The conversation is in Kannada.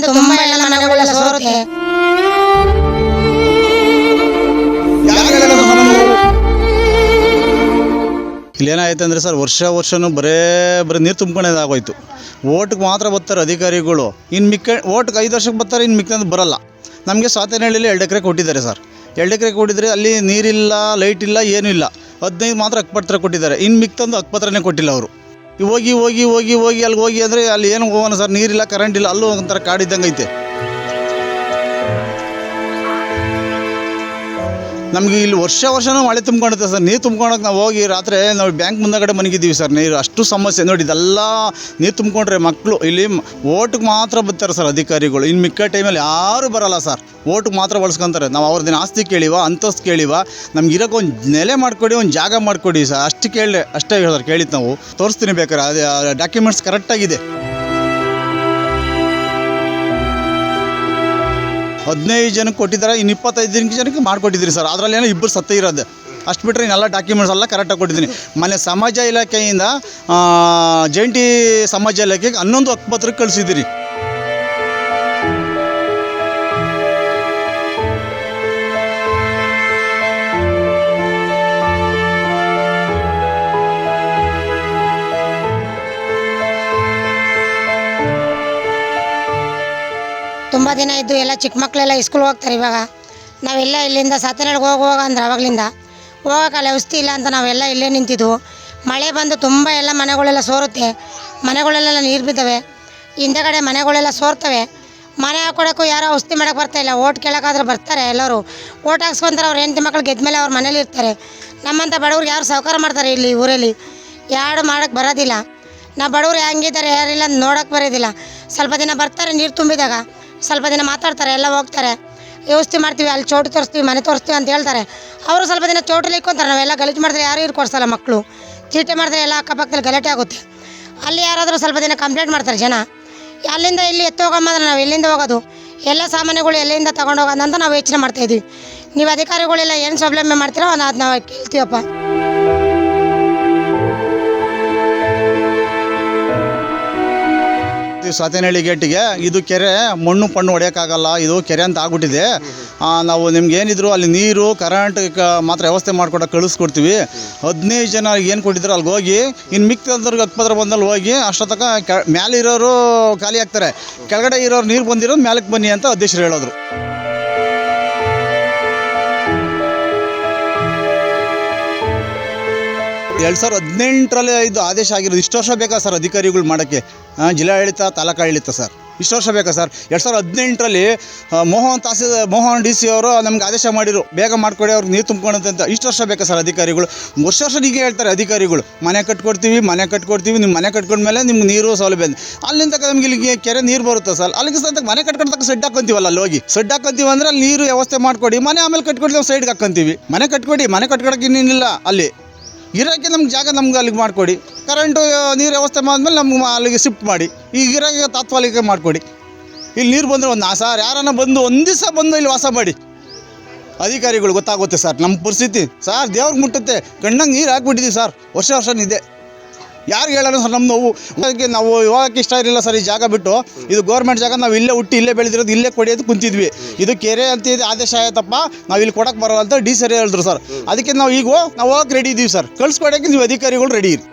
ಬಂದು ತುಂಬಾ ಎಲ್ಲ ಮನೆಗಳೆಲ್ಲ ಸೋರುತ್ತೆ. ಇಲ್ಲಿ. ಏನಾಯ್ತು ಅಂದರೆ ಸರ್ ವರ್ಷ ವರ್ಷನೂ ಬರೇ ಬರೀ ನೀರು ತುಂಬ್ಕೊಂಡೇದಾಗೋಯ್ತು. ಓಟ್ಗೆ ಮಾತ್ರ ಬರ್ತಾರೆ ಅಧಿಕಾರಿಗಳು. ಇನ್ನು ಮಿಕ್ಕ ಓಟ್ಗೆ ಐದು ವರ್ಷಕ್ಕೆ ಬರ್ತಾರೆ ಇನ್ನು ಮಿಕ್ಕಂದು ಬರಲ್ಲ. ನಮಗೆ ಸಾತೇನಹಳ್ಳಿಲಿ ಎರಡು ಎಕರೆ ಕೊಟ್ಟಿದ್ದಾರೆ ಸರ್. ಎರಡು ಎಕರೆ ಕೊಟ್ಟಿದ್ರೆ ಅಲ್ಲಿ ನೀರಿಲ್ಲ ಲೈಟ್ ಇಲ್ಲ ಏನೂ ಇಲ್ಲ. ಹದಿನೈದು ಮಾತ್ರ ಅಕ್ಪತ್ರ ಕೊಟ್ಟಿದ್ದಾರೆ. ಇನ್ನು ಮಿಕ್ಕಂದು ಅಕ್ಪತ್ರನೇ ಕೊಟ್ಟಿಲ್ಲ ಅವರು. ಹೋಗಿ ಹೋಗಿ ಹೋಗಿ ಹೋಗಿ ಅಲ್ಲಿ ಹೋಗಿ ಅಂದರೆ ಅಲ್ಲಿ ಏನು ಹೋಗೋಣ ಸರ್? ನೀರಿಲ್ಲ ಕರೆಂಟ್ ಇಲ್ಲ, ಅಲ್ಲೂ ಒಂಥರ ಕಾಡಿದ್ದಂಗೆ ಐತೆ. ನಮಗೆ ಇಲ್ಲಿ ವರ್ಷ ವರ್ಷನೂ ಮಳೆ ತುಂಬ್ಕೊಂಡಿರ್ತದೆ ಸರ್. ನೀರು ತುಂಬ್ಕೊಳಕ್ಕೆ ನಾವು ಹೋಗಿ ರಾತ್ರಿ ನಾವು ಬ್ಯಾಂಕ್ ಮುಂದಗಡೆ ಮನಗಿದ್ದೀವಿ ಸರ್. ನೀರು ಅಷ್ಟು ಸಮಸ್ಯೆ. ನೋಡಿ ಇದೆಲ್ಲ ನೀರು ತುಂಬ್ಕೊಂಡ್ರೆ ಮಕ್ಕಳು ಇಲ್ಲಿ ಓಟಿಗೆ ಮಾತ್ರ ಬರ್ತಾರೆ ಸರ್ ಅಧಿಕಾರಿಗಳು. ಇನ್ನು ಮಿಕ್ಕ ಟೈಮಲ್ಲಿ ಯಾರೂ ಬರಲ್ಲ ಸರ್. ಓಟಿಗೆ ಮಾತ್ರ ಬಳಸ್ಕೊಂತಾರೆ. ನಾವು ಅವ್ರದಿನ ಆಸ್ತಿ ಕೇಳಿವ, ಅಂತಸ್ತು ಕೇಳಿವ, ನಮ್ಗೆ ಇರೋಕೆ ಒಂದು ನೆಲೆ ಮಾಡಿಕೊಡಿ, ಒಂದು ಜಾಗ ಮಾಡಿಕೊಡಿ ಸರ್. ಅಷ್ಟು ಕೇಳಿ ಅಷ್ಟೇ ಸರ್ ಕೇಳಿದ್ದು ನಾವು. ತೋರಿಸ್ತೀನಿ ಬೇಕಾದ್ರೆ. ಅದೇ ಡಾಕ್ಯುಮೆಂಟ್ಸ್ ಕರೆಕ್ಟಾಗಿದೆ ಹದಿನೈದು ಜನಕ್ಕೆ ಕೊಟ್ಟಿದ್ದಾರೆ, ಇನ್ನು ಇಪ್ಪತ್ತೈದು ಜನಕ್ಕೆ ಮಾಡಿಕೊಟ್ಟಿದ್ದೀರಿ ಸರ್. ಅದರಲ್ಲಿ ಏನೋ ಇಬ್ಬರು ಸತ್ತೇ ಇರೋದು. ಅಷ್ಟು ಬಿಟ್ಟರೆ ಇನ್ನೆಲ್ಲ ಡಾಕ್ಯುಮೆಂಟ್ಸ್ ಎಲ್ಲ ಕರೆಕ್ಟಾಗಿ ಕೊಟ್ಟಿದ್ದೀನಿ. ಮೊನ್ನೆ ಸಮಾಜ ಇಲಾಖೆಯಿಂದ ಜಂಟಿ ಸಮಾಜ ಇಲಾಖೆಗೆ ಹನ್ನೊಂದು ಹಕ್ಕುಪತ್ರಕ್ಕೆ ಕಳಿಸಿದ್ದೀರಿ. ತುಂಬ ದಿನ ಇದ್ದು ಎಲ್ಲ ಚಿಕ್ಕ ಮಕ್ಕಳೆಲ್ಲ ಇಸ್ಕೂಲ್ ಹೋಗ್ತಾರೆ ಇವಾಗ. ನಾವೆಲ್ಲ ಇಲ್ಲಿಂದ ಸತ್ಯನಾಳ್ಗೆ ಹೋಗುವಾಗ ಅಂದ್ರೆ ಅವಾಗಲಿಂದ. ಹೋಗೋಕ್ಕಲ್ಲ ಔಷಧಿ ಇಲ್ಲ ಅಂತ ನಾವೆಲ್ಲ ಇಲ್ಲೇ ನಿಂತಿದ್ವು. ಮಳೆ ಬಂದು ತುಂಬ ಎಲ್ಲ ಮನೆಗಳೆಲ್ಲ ಸೋರುತ್ತೆ. ಮನೆಗಳೆಲ್ಲ ನೀರು ಬಿದ್ದವೆ. ಹಿಂದೆಗಡೆ ಮನೆಗಳೆಲ್ಲ ಸೋರ್ತವೆ. ಮನೆ ಹಾಕೊಳಕ್ಕೂ ಯಾರೋ ಔಷಧಿ ಬರ್ತಾ ಇಲ್ಲ. ಓಟ್ ಕೇಳೋಕ್ಕಾದ್ರೆ ಬರ್ತಾರೆ ಎಲ್ಲರೂ. ಓಟ್ ಹಾಕ್ಸ್ಕೊಂತಾರೆ ಅವ್ರು ಹೆಂಡತಿ ಮಕ್ಳು ಗೆದ್ದ ಮೇಲೆ ಅವ್ರ ಮನೇಲಿ ಇರ್ತಾರೆ. ನಮ್ಮಂಥ ಬಡವ್ರಿಗೆ ಯಾರು ಸಹಕಾರ ಮಾಡ್ತಾರೆ ಇಲ್ಲಿ ಊರಲ್ಲಿ? ಯಾರು ಮಾಡೋಕ್ಕೆ ಬರೋದಿಲ್ಲ. ನಾವು ಬಡವ್ರು ಹೆಂಗಿದ್ದಾರೆ ಯಾರಿಲ್ಲ ನೋಡೋಕ್ಕೆ ನೋಡೋಕೆ ಬರೋದಿಲ್ಲ. ಸ್ವಲ್ಪ ದಿನ ಬರ್ತಾರೆ ನೀರು ತುಂಬಿದಾಗ. ಸ್ವಲ್ಪ ದಿನ ಮಾತಾಡ್ತಾರೆ, ಎಲ್ಲ ಹೋಗ್ತಾರೆ. ವ್ಯವಸ್ಥೆ ಮಾಡ್ತೀವಿ, ಅಲ್ಲಿ ಚೋಟು ತೋರಿಸ್ತೀವಿ, ಮನೆ ತೋರಿಸ್ತೀವಿ ಅಂತ ಹೇಳ್ತಾರೆ. ಅವರು ಸ್ವಲ್ಪ ದಿನ ಚೋಟಲ್ಲಿ ಇಕ್ಕೊಂತಾರೆ ನಾವೆಲ್ಲ ಗಲೀಜು ಮಾಡಿದ್ರೆ ಯಾರು ಇರ್ ಕೊಡ್ಸಲ್ಲ ಮಕ್ಕಳು. ಚೀಟೆ ಮಾಡಿದ್ರೆ ಎಲ್ಲ ಅಕ್ಕಪಕ್ಕದಲ್ಲಿ ಗಲಾಟೆ ಆಗುತ್ತೆ. ಅಲ್ಲಿ ಯಾರಾದರೂ ಸ್ವಲ್ಪ ದಿನ ಕಂಪ್ಲೇಂಟ್ ಮಾಡ್ತಾರೆ ಜನ. ಅಲ್ಲಿಂದ ಇಲ್ಲಿ ಎತ್ತೋಗಮ್ಮಂದ್ರೆ ನಾವು ಎಲ್ಲಿಂದ ಹೋಗೋದು? ಎಲ್ಲ ಸಾಮಾನುಗಳು ಎಲ್ಲಿಂದ ಅಂತ ನಾವು ಯೋಚನೆ ಮಾಡ್ತಾಯಿದ್ವಿ ನೀವು ಅಧಿಕಾರಿಗಳೆಲ್ಲ ಏನು ಪ್ರಾಬ್ಲಮ್ ಮಾಡ್ತೀರೋ ಅದು ನಾವು ಕೇಳ್ತೀವಪ್ಪ. ಈ ಸಾತೇನಹಳ್ಳಿ ಗೇಟಿಗೆ, ಇದು ಕೆರೆ ಮಣ್ಣು ಪಣ್ಣು ಹೊಡೆಯೋಕ್ಕಾಗಲ್ಲ, ಇದು ಕೆರೆ ಅಂತ ಆಗ್ಬಿಟ್ಟಿದೆ. ನಾವು ನಿಮ್ಗೆ ಏನಿದ್ರು ಅಲ್ಲಿ ನೀರು ಕರೆಂಟ್ ಮಾತ್ರ ವ್ಯವಸ್ಥೆ ಮಾಡ್ಕೊಡೋಕೆ ಕಳಿಸ್ಕೊಡ್ತೀವಿ. ಹದಿನೈದು ಜನ ಏನು ಕೊಟ್ಟಿದ್ರು ಅಲ್ಲಿಗೆ ಹೋಗಿ ಇನ್ನು ಮಿಕ್ಕದ್ರಿಗೆ ಪದ್ರ ಬಂದಲ್ಲಿ ಹೋಗಿ, ಅಷ್ಟೊತ್ತಕ ಕೆ, ಮ್ಯಾಲಿರೋರು ಖಾಲಿ ಆಗ್ತಾರೆ. ಕೆಳಗಡೆ ಇರೋರು ನೀರು ಬಂದಿರೋದು ಮೇಲಕ್ಕೆ ಬನ್ನಿ ಅಂತ ಅಧ್ಯಕ್ಷರು ಹೇಳೋದ್ರು. ಎರಡು ಸಾವಿರದ ಹದಿನೆಂಟರಲ್ಲಿ ಇದು ಆದೇಶ ಆಗಿರೋದು. ಇಷ್ಟು ವರ್ಷ ಬೇಕಾ ಸರ್ ಅಧಿಕಾರಿಗಳು ಮಾಡೋಕ್ಕೆ? ಜಿಲ್ಲಾಡಳಿತ ತಾಲೂಕು ಆಡಳಿತ ಸರ್. ಇಷ್ಟು ವರ್ಷ ಬೇಕಾ ಸರ್? ಎರಡು ಸಾವಿರದ ಹದಿನೆಂಟರಲ್ಲಿ ಮೋಹನ್ ತಾಸ ಮೋಹನ್ ಡಿ ಸಿ ಅವರು ನಮ್ಗೆ ಆದೇಶ ಮಾಡಿರು. ಬೇಗ ಮಾಡ್ಕೊಡಿ ಅವ್ರಿಗೆ ನೀರು ತುಂಬ್ಕೊಳಂತೆ ಅಂತ. ಇಷ್ಟು ವರ್ಷ ಬೇಕಾ ಸರ್ ಅಧಿಕಾರಿಗಳು? ವರ್ಷ ವರ್ಷ ಹೀಗೆ ಹೇಳ್ತಾರೆ ಅಧಿಕಾರಿಗಳು. ಮನೆ ಕಟ್ಕೊಡ್ತೀವಿ ಮನೆ ಕಟ್ಕೊಡ್ತೀವಿ ನಿಮ್ಮ ಮನೆ ಕಟ್ಕೊಂಡ್ಮೇಲೆ ನಿಮ್ಗೆ ನೀರು ಸೌಲಭ್ಯ. ಅಲ್ಲಿಂದ ನಮ್ಗೆ ಇಲ್ಲಿಗೆ ಕೆರೆ ನೀರು ಬರುತ್ತೆ ಸರ್. ಅಲ್ಲಿಗೆ ಸಹ ಮನೆ ಕಟ್ಕೊಂಡು ತಕ್ಕ ಸೆಡ್ ಹಾಕೊಂತೀವಲ್ಲ ಅಲ್ಲಿ ಹೋಗಿ? ಸೆಡ್ ಹಾಕೊಂತೀವಿ ಅಂದ್ರೆ ಅಲ್ಲಿ ನೀರು ವ್ಯವಸ್ಥೆ ಮಾಡ್ಕೊಡಿ. ಮನೆ ಆಮೇಲೆ ಕಟ್ಕೊಡ್ತೀವಿ ಸೈಡ್ಗೆ ಹಾಕೊಂತೀವಿ. ಮನೆ ಕಟ್ಕೊಡಿ, ಮನೆ ಕಟ್ಕೊಡಕ್ಕೆ ಇನ್ನೇನಿಲ್ಲ ಅಲ್ಲಿ. ಇರೋಕ್ಕೆ ನಮ್ಗೆ ಜಾಗ ನಮ್ಗೆ ಅಲ್ಲಿಗೆ ಮಾಡಿಕೊಡಿ. ಕರೆಂಟು ನೀರು ವ್ಯವಸ್ಥೆ ಮಾಡಿದ್ಮೇಲೆ ನಮ್ಗೆ ಅಲ್ಲಿಗೆ ಶಿಫ್ಟ್ ಮಾಡಿ. ಈಗ ಇರೋಕ್ಕೆ ತಾತ್ಕಾಲಿಕ ಮಾಡಿಕೊಡಿ. ಇಲ್ಲಿ ನೀರು ಬಂದರೆ ಒಂದು ಸರ್, ಯಾರನ್ನ ಬಂದು ಒಂದು ದಿವಸ ಬಂದು ಇಲ್ಲಿ ವಾಸ ಮಾಡಿ. ಅಧಿಕಾರಿಗಳು ಗೊತ್ತಾಗುತ್ತೆ, ಸರ್ ನಮ್ಮ ಪರಿಸ್ಥಿತಿ. ಸರ್ ದೇವ್ರಿಗೆ ಮುಟ್ಟುತ್ತೆ. ಕಣ್ಣಂಗೆ ನೀರು ಹಾಕ್ಬಿಟ್ಟಿದ್ದೀವಿ ಸರ್. ವರ್ಷ ವರ್ಷನಿದೆ ಯಾರು ಹೇಳೋಣ ಸರ್ ನಮ್ಮ ನೋವು ಅದಕ್ಕೆ ನಾವು ಇವಾಗಕ್ಕೆ ಇಷ್ಟ ಇರಲಿಲ್ಲ ಸರ್ ಈ ಜಾಗ ಬಿಟ್ಟು. ಇದು ಗೌರ್ಮೆಂಟ್ ಜಾಗ ನಾವು ಇಲ್ಲೇ ಹುಟ್ಟಿ ಇಲ್ಲೇ ಬೆಳೆದಿರೋದು ಇಲ್ಲೇ ಕೊಡಿ ಅಂತ ಕುಂತಿದ್ವಿ. ಇದು ಕೆರೆ ಅಂತ ಇದೆ, ಆದೇಶ ಆಯ್ತಪ್ಪ, ನಾವು ಇಲ್ಲಿ ಕೊಡಕ್ಕೆ ಬರೋಲ್ಲ ಅಂತ ಡಿ ಸರ್ ಹೇಳಿದ್ರು ಸರ್. ಅದಕ್ಕೆ ನಾವು ಈಗ ನಾವು ಹೋಗಕ್ಕೆ ರೆಡಿ ಇದ್ದೀವಿ ಸರ್. ಕಳ್ಸ್ಕೊಡೋಕ್ಕೆ ನೀವು ಅಧಿಕಾರಿಗಳು ರೆಡಿ ಇರಿ.